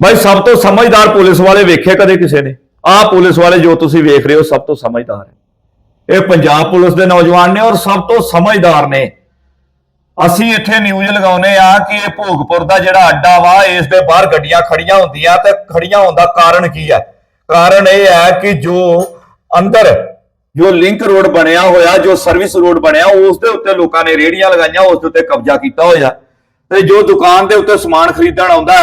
ਭਾਈ ਸਭ ਤੋਂ ਸਮਝਦਾਰ ਪੁਲਿਸ ਵਾਲੇ ਵੇਖੇ ਕਦੇ ਕਿਸੇ ਨੇ? ਆਹ ਪੁਲਿਸ ਵਾਲੇ ਜੋ ਤੁਸੀਂ ਵੇਖ ਰਹੇ ਹੋ ਸਭ ਤੋਂ ਸਮਝਦਾਰ ਹੈ ਇਹ ਪੰਜਾਬ ਪੁਲਿਸ ਦੇ ਨੌਜਵਾਨ ਨੇ ਔਰ ਸਭ ਤੋਂ ਸਮਝਦਾਰ ਨੇ। ਅਸੀਂ ਇੱਥੇ ਨਿਊਜ਼ ਲਗਾਉਨੇ ਆ ਕਿ ਇਹ ਭੋਗਪੁਰ ਦਾ ਜਿਹੜਾ ਅੱਡਾ ਵਾ, ਇਸ ਦੇ ਬਾਹਰ ਗੱਡੀਆਂ ਖੜੀਆਂ ਹੁੰਦੀਆਂ ਤੇ ਖੜੀਆਂ ਹੋਣ ਦਾ ਕਾਰਨ ਕੀ ਹੈ ਕਾਰਨ ਇਹ ਹੈ ਕਿ ਜੋ ਅੰਦਰ ਜੋ ਲਿੰਕ ਰੋਡ ਬਣਿਆ ਹੋਇਆ, ਜੋ ਸਰਵਿਸ ਰੋਡ ਬਣਿਆ, ਉਸ ਦੇ ਉੱਤੇ ਲੋਕਾਂ ਨੇ ਰੇੜੀਆਂ ਲਗਾਈਆਂ, ਉਸ ਦੇ ਉੱਤੇ ਕਬਜ਼ਾ ਕੀਤਾ ਹੋਇਆ। ਤੇ ਜੋ ਦੁਕਾਨ ਦੇ ਉੱਤੇ ਸਮਾਨ ਖਰੀਦਣ ਆਉਂਦਾ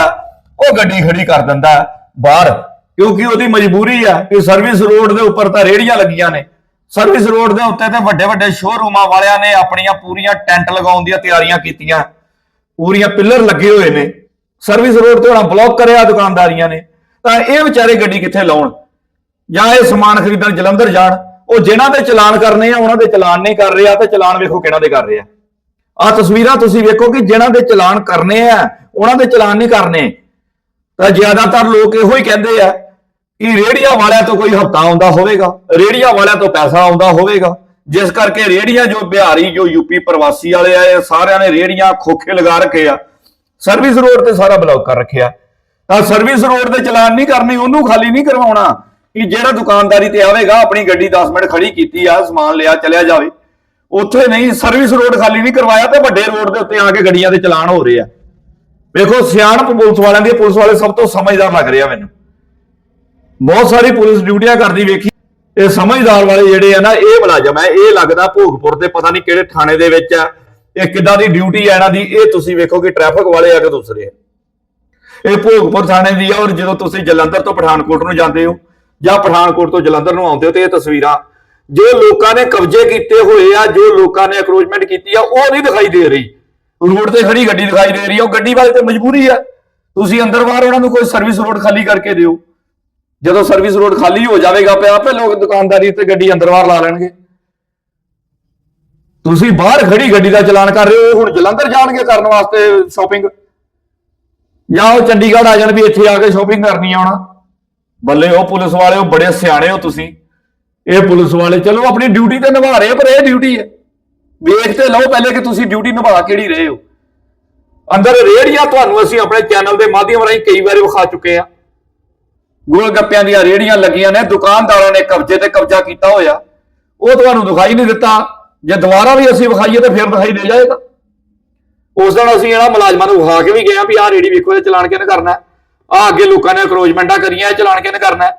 ਉਹ ਗੱਡੀ ਖੜੀ ਕਰ ਦਿੰਦਾ ਹੈ ਬਾਹਰ, ਕਿਉਂਕਿ ਉਹਦੀ ਮਜਬੂਰੀ ਆ ਕਿ ਸਰਵਿਸ ਰੋਡ ਦੇ ਉੱਪਰ ਤਾਂ ਰੇੜੀਆਂ ਲੱਗੀਆਂ ਨੇ। ਸਰਵਿਸ ਰੋਡ ਦੇ ਉੱਤੇ ਤੇ ਵੱਡੇ ਵੱਡੇ ਸ਼ੋਰੂਮਾਂ ਵਾਲਿਆਂ ਨੇ ਆਪਣੀਆਂ ਪੂਰੀਆਂ ਟੈਂਟ ਲਗਾਉਣ ਦੀਆਂ ਤਿਆਰੀਆਂ ਕੀਤੀਆਂ। ਪੂਰੀਆਂ ਪਿੱਲਰ ਲੱਗੇ ਹੋਏ ਨੇ। ਸਰਵਿਸ ਰੋਡ ਤੇ ਹੁਣ ਬਲੌਕ ਕਰਿਆ ਦੁਕਾਨਦਾਰੀਆਂ ਨੇ। ਤਾਂ ਇਹ ਵਿਚਾਰੇ ਗੱਡੀ ਕਿੱਥੇ ਲਾਉਣ? ਜਾਂ ਇਹ ਸਮਾਨ ਖਰੀਦਣ ਜਲੰਧਰ ਜਾਣ? ਉਹ ਜਿਨ੍ਹਾਂ ਦੇ ਚਲਾਨ ਕਰਨੇ ਆ, ਉਹਨਾਂ ਦੇ ਚਲਾਨ ਨਹੀਂ ਕਰ ਰਿਹਾ ਤੇ ਚਲਾਨ ਵੇਖੋ ਕਿਹਨਾਂ ਦੇ ਕਰ ਰਿਹਾ। ਆ ਤਸਵੀਰਾਂ ਤੁਸੀਂ ਵੇਖੋ ਕਿ ਜਿਨ੍ਹਾਂ ਦੇ ਚਲਾਨ ਕਰਨੇ ਆ, ਉਹਨਾਂ ਦੇ ਚਲਾਨ ਨਹੀਂ ਕਰਨੇ। ਤਾਂ ਜ਼ਿਆਦਾਤਰ ਲੋਕ ਇਹੋ ਹੀ ਕਹਿੰਦੇ ਆ ਕਿ ਰੇੜੀਆਂ ਵਾਲਿਆਂ ਤੋਂ ਕੋਈ ਹਫਤਾ ਆਉਂਦਾ ਹੋਵੇਗਾ ਰੇੜੀਆਂ ਵਾਲਿਆਂ ਤੋਂ ਪੈਸਾ ਆਉਂਦਾ ਹੋਵੇਗਾ। ਜਿਸ ਕਰਕੇ ਰੇੜੀਆਂ ਜੋ ਬਿਹਾਰੀ ਜੋ ਯੂਪੀ ਪ੍ਰਵਾਸੀ ਵਾਲੇ ਆਏ ਆ, ਸਾਰਿਆਂ ਨੇ ਰੇੜੀਆਂ ਖੋਖੇ ਲਗਾ ਰੱਖੇ ਆ। ਸਰਵਿਸ ਰੋਡ ਤੇ ਸਾਰਾ ਬਲੌਕ ਕਰ ਰੱਖਿਆ। ਤਾਂ ਸਰਵਿਸ ਰੋਡ ਤੇ ਚਲਾਨ ਨਹੀਂ ਕਰਨੀ ਉਹਨੂੰ ਖਾਲੀ ਨਹੀਂ ਕਰਵਾਉਣਾ ਕਿ ਜਿਹੜਾ ਦੁਕਾਨਦਾਰੀ ਤੇ ਆਵੇਗਾ ਆਪਣੀ ਗੱਡੀ 10 ਮਿੰਟ ਖੜੀ ਕੀਤੀ ਆ ਸਮਾਨ ਲਿਆ ਚਲਿਆ ਜਾਵੇ। ਉੱਥੇ ਨਹੀਂ ਸਰਵਿਸ ਰੋਡ ਖਾਲੀ ਨਹੀਂ ਕਰਵਾਇਆ ਤੇ ਵੱਡੇ ਰੋਡ ਦੇ ਉੱਤੇ ਆ ਕੇ ਗੱਡੀਆਂ ਦੇ ਚਲਾਨ ਹੋ ਰਹੇ ਆ। ਵੇਖੋ, ਸਿਆਣਪ ਪੁਲਿਸ ਵਾਲਿਆਂ ਦੀ, ਪੁਲਿਸ ਵਾਲੇ ਸਭ ਤੋਂ ਸਮਝਦਾਰ ਲੱਗ ਰਿਹਾ ਮੈਨੂੰ। ਬਹੁਤ ਸਾਰੀ ਪੁਲਿਸ ਡਿਊਟੀਆਂ ਕਰਦੀ ਵੇਖੀ। ਇਹ ਸਮਝਦਾਰ ਵਾਲੇ ਜਿਹੜੇ ਆ ਨਾ, ਇਹ ਮੁਲਾਜ਼ਮ ਹੈ, ਇਹ ਲੱਗਦਾ ਭੋਗਪੁਰ ਦੇ ਪਤਾ ਨਹੀਂ ਕਿਹੜੇ ਥਾਣੇ ਦੇ ਵਿੱਚ ਆ। ਇਹ ਕਿੱਦਾਂ ਦੀ ਡਿਊਟੀ ਹੈ ਇਹਨਾਂ ਦੀ, ਇਹ ਤੁਸੀਂ ਵੇਖੋ ਕਿ ਟ੍ਰੈਫਿਕ ਵਾਲੇ ਆ ਕਿ ਦੂਸਰੇ ਆ। ਇਹ ਭੋਗਪੁਰ ਥਾਣੇ ਦੀ ਆ, ਔਰ ਜਦੋਂ ਤੁਸੀਂ ਜਲੰਧਰ ਤੋਂ ਪਠਾਨਕੋਟ ਨੂੰ ਜਾਂਦੇ ਹੋ, ਜਾਂ ਪਠਾਨਕੋਟ ਤੋਂ ਜਲੰਧਰ ਨੂੰ ਆਉਂਦੇ ਹੋ, ਤੇ ਇਹ ਤਸਵੀਰਾਂ, ਜੋ ਲੋਕਾਂ ਨੇ ਕਬਜ਼ੇ ਕੀਤੇ ਹੋਏ ਆ, ਜੋ ਲੋਕਾਂ ਨੇ ਅਕਰੋਚਮੈਂਟ ਕੀਤੀ ਆ, ਉਹ ਨਹੀਂ ਦਿਖਾਈ ਦੇ ਰਹੀ। ਰੋਡ ਤੇ ਖੜੀ ਗੱਡੀ ਦਿਖਾਈ ਦੇ ਰਹੀ ਹੈ ਉਹ ਗੱਡੀ ਵਾਲੇ ਤੇ ਮਜਬੂਰੀ ਹੈ ਤੁਸੀਂ ਅੰਦਰ ਬਾਹਰ ਉਹਨਾਂ ਨੂੰ ਕੋਈ ਸਰਵਿਸ ਰੋਡ ਖਾਲੀ ਕਰਕੇ ਦਿਓ। ਜਦੋਂ ਸਰਵਿਸ ਰੋਡ ਖਾਲੀ ਹੋ ਜਾਵੇਗਾ ਪਿਆ ਆਪੇ ਲੋਕ ਦੁਕਾਨਦਾਰੀ ਤੇ ਗੱਡੀ ਅੰਦਰ ਬਾਹਰ ਲਾ ਲੈਣਗੇ। ਤੁਸੀਂ ਬਾਹਰ ਖੜੀ ਗੱਡੀ ਦਾ ਚਲਾਨ ਕਰ ਰਹੇ ਹੋ ਹੁਣ ਜਲੰਧਰ ਜਾਣਗੇ ਕਰਨ ਵਾਸਤੇ ਸ਼ਾਪਿੰਗ ਜਾਂ ਉਹ ਚੰਡੀਗੜ੍ਹ ਆ ਜਾਣ ਵੀ ਇੱਥੇ ਆ ਕੇ ਸ਼ਾਪਿੰਗ ਕਰਨੀ ਆਉਣਾ ਬੱਲੇ ਉਹ ਪੁਲਿਸ ਵਾਲੇ ਉਹ ਬੜੇ ਸਿਆਣੇ ਹੋ ਤੁਸੀਂ। ਇਹ ਪੁਲਿਸ ਵਾਲੇ ਚਲੋ ਆਪਣੀ ਡਿਊਟੀ ਤੇ ਨਿਭਾ ਰਹੇ ਆ, ਪਰ ਇਹ ਡਿਊਟੀ ਹੈ ਵੇਖ ਤੇ ਲਓ ਪਹਿਲੇ ਕਿ ਤੁਸੀਂ ਡਿਊਟੀ ਨਿਭਾ ਕਿਹੜੀ ਰਹੇ ਹੋ। ਅੰਦਰ ਰੇੜੀਆਂ ਤੁਹਾਨੂੰ ਅਸੀਂ ਆਪਣੇ ਚੈਨਲ ਦੇ ਮਾਧਿਅਮ ਰਾਹੀਂ ਕਈ ਵਾਰੀ ਵਿਖਾ ਚੁੱਕੇ ਆ। ਗੋਲ ਗੱਪਿਆਂ ਦੀਆਂ ਰੇੜੀਆਂ ਲੱਗੀਆਂ ਨੇ ਦੁਕਾਨਦਾਰਾਂ ਨੇ ਕਬਜ਼ੇ ਤੇ ਕਬਜ਼ਾ ਕੀਤਾ ਹੋਇਆ। ਉਹ ਤੁਹਾਨੂੰ ਦਿਖਾਈ ਨਹੀਂ ਦਿੱਤਾ। ਜੇ ਦੁਬਾਰਾ ਵੀ ਅਸੀਂ ਵਿਖਾਈਏ ਤਾਂ ਫਿਰ ਦਿਖਾਈ ਦੇ ਜਾਏਗਾ। ਉਸ ਦਿਨ ਅਸੀਂ ਇਹਨਾਂ ਮੁਲਾਜ਼ਮਾਂ ਨੂੰ ਵਿਖਾ ਕੇ ਵੀ ਗਏ ਆ ਵੀ ਆਹ ਰੇੜੀ ਵੇਖੋ ਇਹ ਚਲਾਨ ਕਿਹਨੇ ਕਰਨਾ ਆ ਅੱਗੇ ਲੋਕਾਂ ਨੇ ਅਕਰੋਚਮੈਂਟਾਂ ਕਰੀਆਂ ਇਹ ਚਲਾਨ ਕਿਹਨੇ ਕਰਨਾ?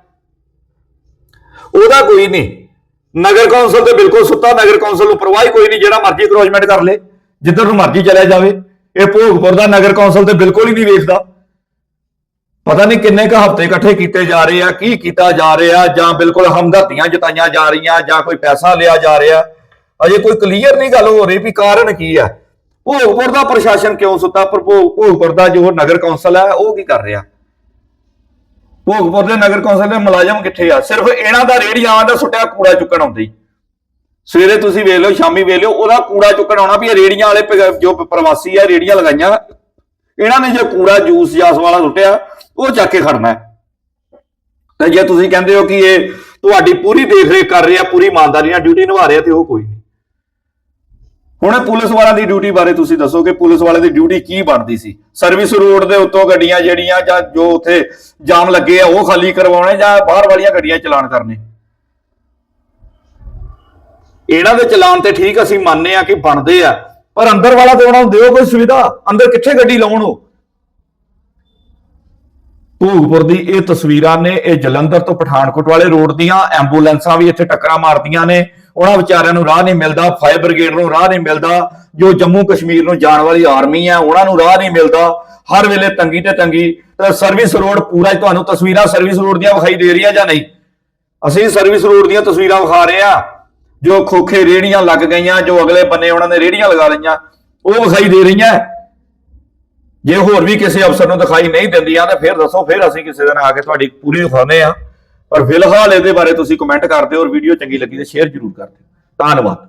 ਉਹਦਾ ਕੋਈ ਨਹੀਂ। ਨਗਰ ਕੌਂਸਲ ਤੇ ਬਿਲਕੁਲ ਸੁੱਤਾ, ਨਗਰ ਕੌਂਸਲ ਨੂੰ ਪਰਵਾਹ ਕੋਈ ਨਹੀਂ, ਜਿਹੜਾ ਮਰਜ਼ੀ ਅਕਰੋਚਮੈਂਟ ਕਰ ਲੇ, ਜਿੱਧਰ ਨੂੰ ਮਰਜ਼ੀ ਚਲਿਆ ਜਾਵੇ। ਇਹ ਭੋਗਪੁਰ ਦਾ ਨਗਰ ਕੌਂਸਲ ਤੇ ਬਿਲਕੁਲ ਹੀ ਨਹੀਂ ਵੇਖਦਾ। ਪਤਾ ਨਹੀਂ ਕਿੰਨੇ ਕ ਹਫ਼ਤੇ ਇਕੱਠੇ ਕੀਤੇ ਜਾ ਰਹੇ ਆ, ਕੀ ਕੀਤਾ ਜਾ ਰਿਹਾ, ਜਾਂ ਬਿਲਕੁਲ ਹਮਦਰਦੀਆਂ ਜਤਾਈਆਂ ਜਾ ਰਹੀਆਂ, ਜਾਂ ਕੋਈ ਪੈਸਾ ਲਿਆ ਜਾ ਰਿਹਾ। ਅਜੇ ਕੋਈ ਕਲੀਅਰ ਨਹੀਂ ਗੱਲ ਹੋ ਰਹੀ ਵੀ ਕਾਰਨ ਕੀ ਹੈ ਭੋਗਪੁਰ ਦਾ ਪ੍ਰਸ਼ਾਸਨ ਕਿਉਂ ਸੁੱਤਾ? ਪਰ ਭੋਗ- ਭੋਗਪੁਰ ਦਾ ਜੋ ਨਗਰ ਕੌਂਸਲ ਹੈ ਉਹ ਕੀ ਕਰ ਰਿਹਾ? ਭੋਗਪੁਰ ਦੇ ਨਗਰ ਕੌਂਸਲ ਦੇ ਮੁਲਾਜ਼ਮ ਕਿੱਥੇ ਆ? ਸਿਰਫ ਇਹਨਾਂ ਦਾ ਰੇੜੀਆਂ ਦਾ ਸੁੱਟਿਆ ਕੂੜਾ ਚੁੱਕਣ ਆਉਂਦੇ ਸਵੇਰੇ ਤੁਸੀਂ ਵੇਖ ਲਓ, ਸ਼ਾਮੀ ਵੇਖ ਲਓ, ਉਹਦਾ ਕੂੜਾ ਚੁੱਕਣ ਆਉਣਾ ਵੀ ਇਹ ਰੇੜੀਆਂ ਵਾਲੇ ਜੋ ਪ੍ਰਵਾਸੀ ਆ, ਰੇੜੀਆਂ ਲਗਾਈਆਂ। ਇਹਨਾਂ ਨੇ ਜੋ ਕੂੜਾ, ਜੂਸ, ਜਾਸ ਵਾਲਾ ਸੁੱਟਿਆ, ਉਹ ਚੱਕ ਕੇ ਖੜਨਾ ਹੈ। ਤੇ ਜੇ ਤੁਸੀਂ ਕਹਿੰਦੇ ਹੋ ਕਿ ਇਹ ਤੁਹਾਡੀ ਪੂਰੀ ਦੇਖ ਰੇਖ ਕਰ ਰਿਹਾ ਪੂਰੀ ਇਮਾਨਦਾਰੀ ਨਾਲ ਡਿਊਟੀ ਨਿਭਾ ਰਿਹਾ ਤੇ ਉਹ ਕੋਈ ਨਹੀਂ। ਹੁਣ ਪੁਲਿਸ ਵਾਲਿਆਂ ਦੀ ਡਿਊਟੀ ਬਾਰੇ ਤੁਸੀਂ ਦੱਸੋ ਕਿ ਪੁਲਿਸ ਵਾਲੇ ਦੀ ਡਿਊਟੀ ਕੀ ਬਣਦੀ ਸੀ? ਸਰਵਿਸ ਰੋਡ ਦੇ ਉੱਤੋਂ ਗੱਡੀਆਂ ਜਿਹੜੀਆਂ ਜਾਂ ਜੋ ਉੱਥੇ ਜਾਮ ਲੱਗੇ ਆ, ਉਹ ਖਾਲੀ ਕਰਵਾਉਣੇ ਜਾਂ ਬਾਹਰ ਵਾਲੀਆਂ ਗੱਡੀਆਂ ਚਲਾਨ ਕਰਨੇ? ਇਹਨਾਂ ਦੇ ਚਲਾਨ ਤੇ ਠੀਕ ਅਸੀਂ ਮੰਨਦੇ ਆ ਕਿ ਬਣਦੇ ਆ, ਪਰ ਅੰਦਰ ਵਾਲਾ ਤੇ ਉਹਨਾਂ ਨੂੰ ਦਿਓ ਕੋਈ ਸੁਵਿਧਾ, ਅੰਦਰ ਕਿੱਥੇ ਗੱਡੀ ਲਾਉਣ ਉਹ? ਭੂਗਪੁਰ ਦੀ ਇਹ ਤਸਵੀਰਾਂ ਨੇ, ਇਹ ਜਲੰਧਰ ਤੋਂ ਪਠਾਨਕੋਟ ਵਾਲੇ ਰੋਡ ਦੀਆਂ, ਐਂਬੂਲੈਂਸਾਂ ਵੀ ਇੱਥੇ ਟੱਕਰਾਂ ਮਾਰਦੀਆਂ ਨੇ। ਉਹਨਾਂ ਵਿਚਾਰਿਆਂ ਨੂੰ ਰਾਹ ਨਹੀਂ ਮਿਲਦਾ, ਫਾਇਰ ਬ੍ਰਿਗੇਡ ਨੂੰ ਰਾਹ ਨਹੀਂ ਮਿਲਦਾ, ਜੋ ਜੰਮੂ ਕਸ਼ਮੀਰ ਨੂੰ ਜਾਣ ਵਾਲੀ ਆਰਮੀ ਹੈ, ਉਹਨਾਂ ਨੂੰ ਰਾਹ ਨਹੀਂ ਮਿਲਦਾ। ਹਰ ਵੇਲੇ ਤੰਗੀ ਤੇ ਤੰਗੀ, ਤਾਂ ਸਰਵਿਸ ਰੋਡ ਪੂਰਾ ਤੁਹਾਨੂੰ ਤਸਵੀਰਾਂ ਸਰਵਿਸ ਰੋਡ ਦੀਆਂ ਵਿਖਾਈ ਦੇ ਰਹੀਆਂ ਜਾਂ ਨਹੀਂ? ਅਸੀਂ ਸਰਵਿਸ ਰੋਡ ਦੀਆਂ ਤਸਵੀਰਾਂ ਵਿਖਾ ਰਹੇ ਆ ਜੋ ਖੋਖੇ ਰੇੜੀਆਂ ਲੱਗ ਗਈਆਂ, ਜੋ ਅਗਲੇ ਬੰਨੇ ਉਹਨਾਂ ਨੇ ਰੇੜੀਆਂ ਲਗਾ ਲਈਆਂ, ਉਹ ਵਿਖਾਈ ਦੇ ਰਹੀਆਂ। ਜੇ ਹੋਰ ਵੀ ਕਿਸੇ ਅਫਸਰ ਨੂੰ ਦਿਖਾਈ ਨਹੀਂ ਦਿੰਦੀਆਂ, ਤਾਂ ਫਿਰ ਦੱਸੋ, ਫਿਰ ਅਸੀਂ ਕਿਸੇ ਦਿਨ ਆ ਕੇ ਤੁਹਾਡੀ ਪੂਰੀ ਦਿਖਾਉਂਦੇ ਆ ਪਰ ਫਿਲਹਾਲ ਇਹਦੇ ਬਾਰੇ ਤੁਸੀਂ ਕਮੈਂਟ ਕਰਦੇ ਹੋ ਔਰ ਵੀਡੀਓ ਚੰਗੀ ਲੱਗੀ ਤਾਂ ਸ਼ੇਅਰ ਜ਼ਰੂਰ ਕਰ ਦਿਓ। ਧੰਨਵਾਦ।